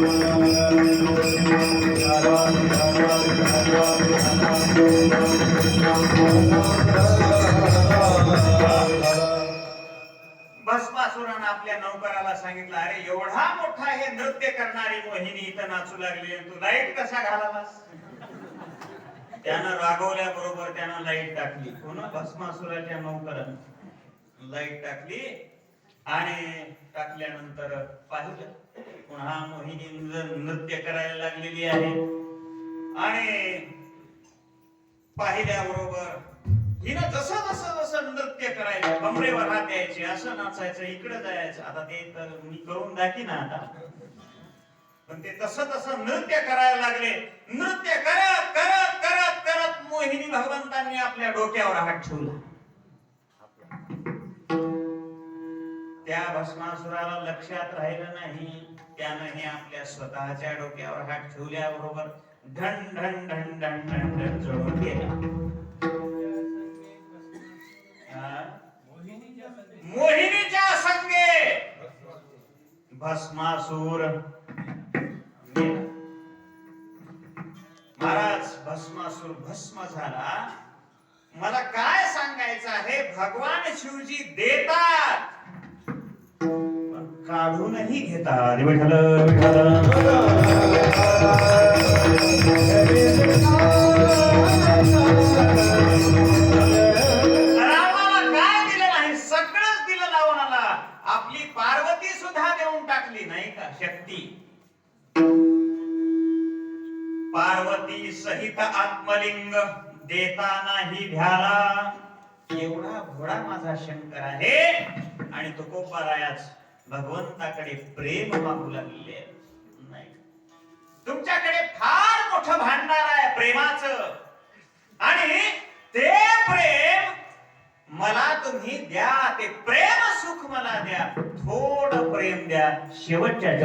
भस्मासुरानं आपल्या नौकराला सांगितलं अरे एवढा मोठा हे नृत्य करणारी मोहिनी इथं नाचू लागली तू लाइट कसा घालावास? त्यानं रागवल्या बरोबर त्यानं लाइट टाकली. हो पुन्हा भस्मासुराच्या नौकरानं? लाइट टाकली आणि टाकल्यानंतर पाहिलं. पुन्हा मोहिनी नृत्य करायला लागलेली आहे. आणि पाहिल्याबरोबर हिनं जसं जसं जसं नृत्य करायचं कमरेवर हात द्यायचे असं नाचायचं इकडे जायचं. आता ते तर मी करून दाखी ना आता. पण ते तसं तसं नृत्य करायला लागले. नृत्य करत करत करत करत मोहिनी भगवंतांनी आपल्या डोक्यावर हात ठेवला. त्या भस्मासुराला लक्षात राहिलं नाही. त्यानं हे आपल्या स्वतःच्या डोक्यावर हात ठेवल्याबरोबर ढण ढण ढण ढण ढण ढण चढून गेला. मोहिनीच्या संगे! भस्मासूर. महाराज भस्मासूर भस्म झाला. मला काय सांगायचं आहे? भगवान शिवजी देतात. काढूनही विठल रामाला काय दिलं नाही? सगळंच दिलं रावणाला आपली पार्वती सुद्धा देऊन टाकली नाही का शक्ती? पार्वती सहित आत्मलिंग देतानाही भ्याला एवढा घोडा माझा शंकर आहे. आणि तो कोपारायाच भगवंताकडे प्रेम मागू लागलेले आहे. नाही तुमच्याकडे फार मोठं भांडार आहे प्रेमाचं. आणि ते प्रेम मला तुम्ही द्या ते प्रेम सुख मला द्या. थोडं प्रेम द्या. शेवटच्या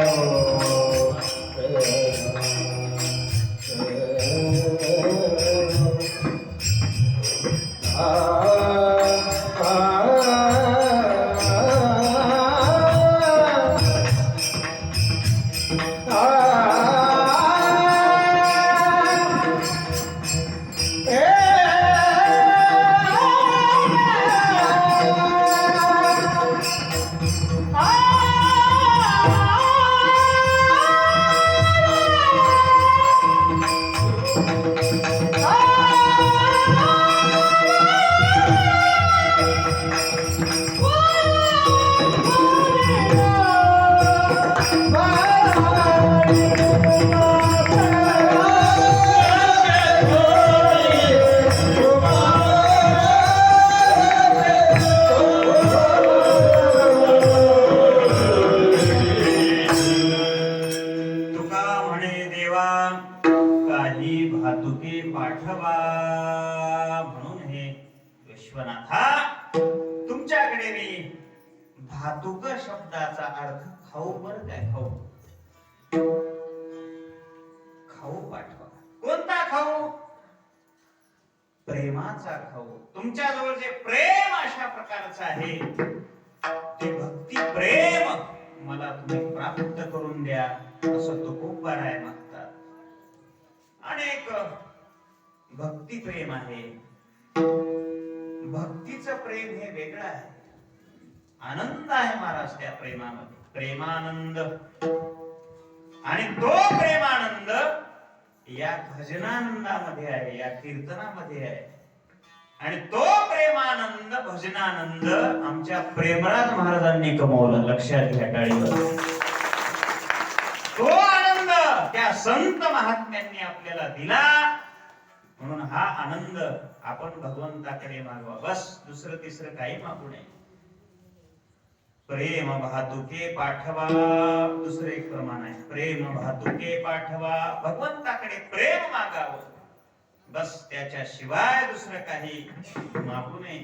तुका काही भातुके पाठवा. म्हणून हे विश्वनाथा तुमच्याकडे मी भातुक शब्दाचा अर्थ खाऊ बर काय खाऊ. खाऊ पाठवा. कोणता खाऊ? प्रेमाचा खाऊ. तुमच्या जवळ जे प्रेम अशा प्रकारचं आहे ते भक्ती प्रेम मला तुम्ही प्राप्त करून द्या. असं आहे मग अनेक भक्ती प्रेम आहे. भक्तीच प्रेम हे वेगळं आहे. आनंद आहे महाराज त्या प्रेमामध्ये. प्रेमानंद. आणि तो प्रेमानंद या भजनानंदामध्ये आहे या कीर्तनामध्ये आहे. आणि तो प्रेमानंद भजनानंद आमच्या प्रेमराज महाराजांनी कमवला लक्षात घ्या टाळीवर तो आनंद त्या संत महात्म्यांनी आपल्याला दिला. म्हणून हा आनंद आपण भगवंताकडे मागवा. बस दुसरं तिसरं काही मागू नये. प्रेम भातुके पाठवा. दुसरे एक प्रमाण आहे. प्रेम भातुके पाठवा. भगवंताकडे प्रेम मागावं. बस त्याच्या शिवाय दुसरं काही मागू नये.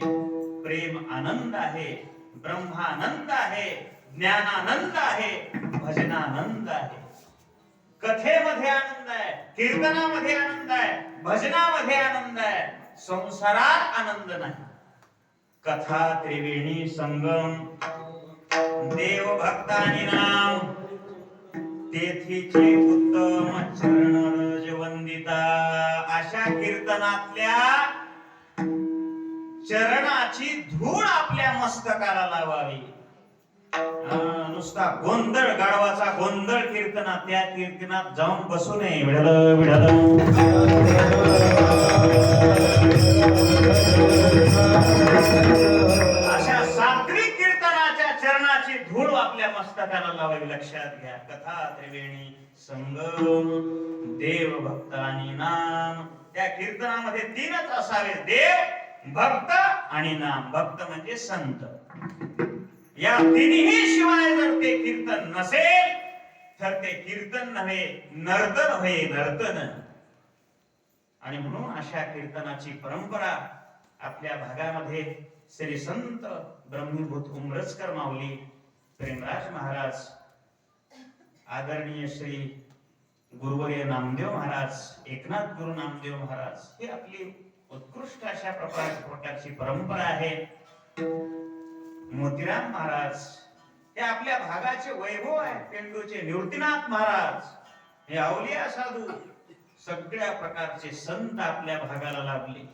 प्रेम आनंद आहे ब्रह्मानंद आहे ज्ञानानंद आहे भजनानंद आहे. कथेमध्ये आनंद आहे कीर्तनामध्ये आनंद आहे भजनामध्ये आनंद आहे. संसारात आनंद नाही. कथा त्रिवेणी संगम देव भक्तानी नाम तेथीचे उत्तम चरण रज वंदिता अशा कीर्तनातल्या चरणाची धूळ आपल्या मस्तकाला लावावी. नुसता गोंधळ गाडवाचा गोंधळ कीर्तनात त्या कीर्तनात जाऊन बसू नये. विडल विडल अशा सात्विक कीर्तनाच्या चरणाची धूळ आपल्या मस्तकाला लावावी. लक्षात घ्या. कथा त्रिवेणी संगम देव भक्तानी नाम. त्या कीर्तनामध्ये तीनच असावे. देव भक्त आणि नाम. भक्त म्हणजे संत. या तिन्ही शिवाय जर ते कीर्तन नसेल तर ते कीर्तन नव्हे नर्तन होय नर्तन. आणि म्हणून अशा कीर्तनाची परंपरा आपल्या भागामध्ये श्री संत ब्रह्मीभूत उमरजकर माऊली प्रेमराज महाराज आदरणीय श्री गुरुवर्य नामदेव महाराज एकनाथ गुरु नामदेव महाराज ही आपली उत्कृष्ट अशा प्रकार प्रकारची परंपरा आहे. मोतीराम महाराज हे आपल्या भागाचे वैभव आहे पेंडूचे निवृत्तीनाथ महाराज. हे अवलिया साधू सगळ्या प्रकारचे संत आपल्या भागाला लाभले.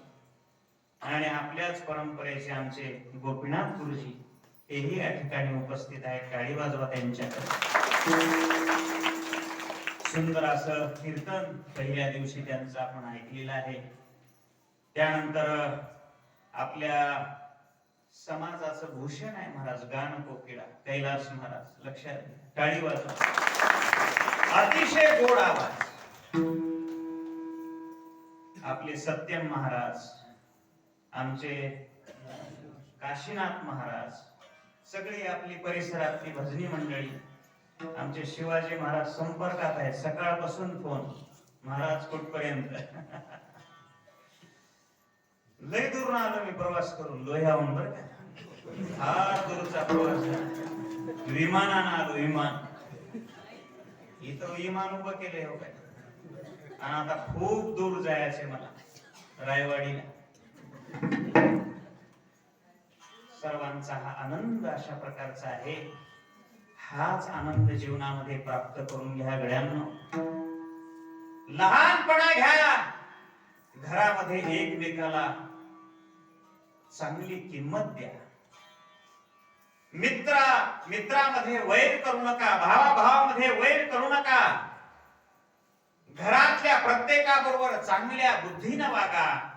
आणि आपल्याच परंपरेचे आमचे गोपीनाथ गुरुजी तेही या ठिकाणी उपस्थित आहेत काळी वाजवा त्यांच्याकडे. सुंदर असं कीर्तन पहिल्या दिवशी त्यांचं आपण ऐकलेलं आहे. त्यानंतर आपल्या समाजाचं भूषण आहे महाराज. गान कोकिळा. कैलास महाराज. लक्षात टाळी वाजवा. अतिशय गोड आवाज. आपले सत्यम महाराज आमचे काशीनाथ महाराज सगळी आपली परिसरातली भजनी मंडळी आमचे शिवाजी महाराज संपर्कात आहेत. सकाळपासून फोन. महाराज कुठपर्यंत? लय दूर आलो मी प्रवास करून लोह्याहून बर का? फार दूरचा प्रवास विमानानं आलो विमान. इथं विमान उभं केलंय हो काय? आणि आता खूप दूर जायचे मला रायवाडीला. सर्वांचा हा आनंद अशा प्रकारचा आहे. हाच आनंद जीवनामध्ये प्राप्त करून घ्या गड्यांना लहानपणा घ्या. घरामध्ये एकमेकाला चांगली किंमत द्या. मित्रा मित्रामध्ये वैर करू नका भावाभावामध्ये वैर करू नका. घरातल्या प्रत्येकाबरोबर चांगल्या बुद्धीनं वागा.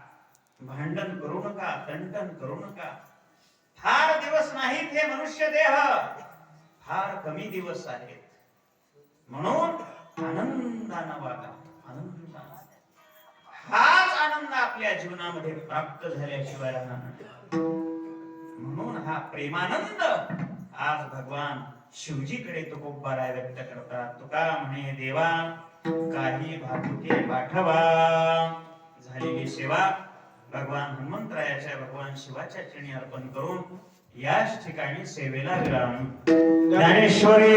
भांडण करू नका तंटन करू नका. फार दिवस नाहीत हे मनुष्य देह. फार कमी दिवस आहेत. म्हणून आनंदानं वागा. आनंद आपल्या जीवनामध्ये प्राप्त झाल्याशिवाय म्हणून हा प्रेमानंद आज भगवान शिवजीकडे तो खूप तुकोबारा व्यक्त करतात. तुका म्हणे देवा काही भातुके पाठवा. झालेली सेवा भगवान हनुमंतरायाच्या भगवान शिवाच्या चरणी अर्पण करून याच ठिकाणी सेवेला विराम. ज्ञानेश्वरी.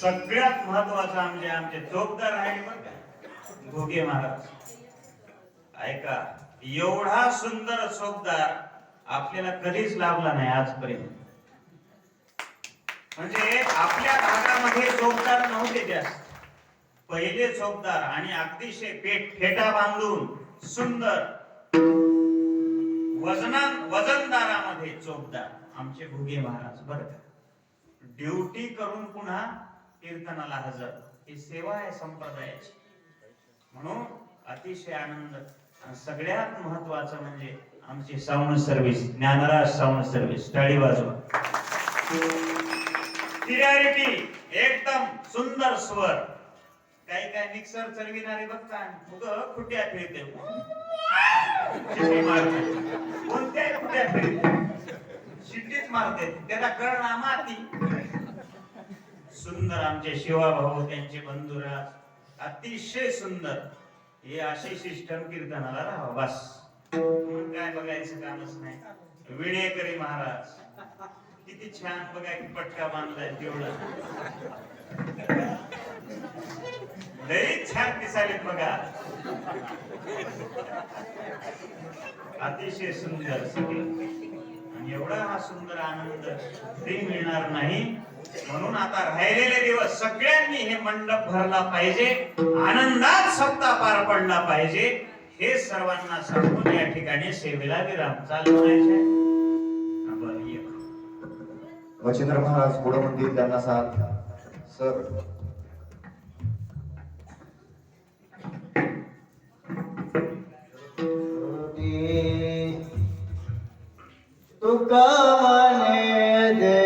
सगळ्यात महत्वाचं म्हणजे आमचे चोपदार आहे बरं का. घोगे महाराज. ऐका एवढा सुंदर चोपदार आपल्याला कधीच लाभला नाही आजपर्यंत. म्हणजे आपल्या भागामध्ये चोकदार नव्हते जास्त. पहिले चौकदार आणि अतिशय पेट फेटा बांधून सुंदर वजना वजनदारामध्ये चौकदार आमचे भुगे महाराज बर का? ड्युटी करून पुन्हा कीर्तनाला हजर. ही सेवा आहे संप्रदायाची. म्हणून अतिशय आनंद. सगळ्यात महत्वाचं म्हणजे आमची sound service Dnyanraj sound service टाळी बाजू क्लिअरिटी एकदम सुंदर स्वर. काही काही मिक्सर चलविणारे बघता उगं खुट्या फिरते. कोणत्याही खुट्या फिरते. शिट्टीच मारते. त्याला कळना माती सुंदर आमचे शिवा भाऊ त्यांचे बंधुराज. अतिशय सुंदर. हे असे सिस्टम कीर्तनाला राहा बस. काय बघायचं कामच नाही. विणेकरी महाराज किती छान बघा की पटका बांधलाय तेवढा. लई छान दिसायलेत बघा. अतिशय सुंदर आणि एवढा हा सुंदर आनंद ते मिळणार नाही. म्हणून आता राहिलेले दिवस सगळ्यांनी हे मंडप भरला पाहिजे. आनंदात सत्ता पार पडला पाहिजे. हे सर्वांना सांगून या ठिकाणी सेवेला विराम चालू वचेंद्र महाराज पुढे म्हणतील त्यांना साथ सर. तुका मने दे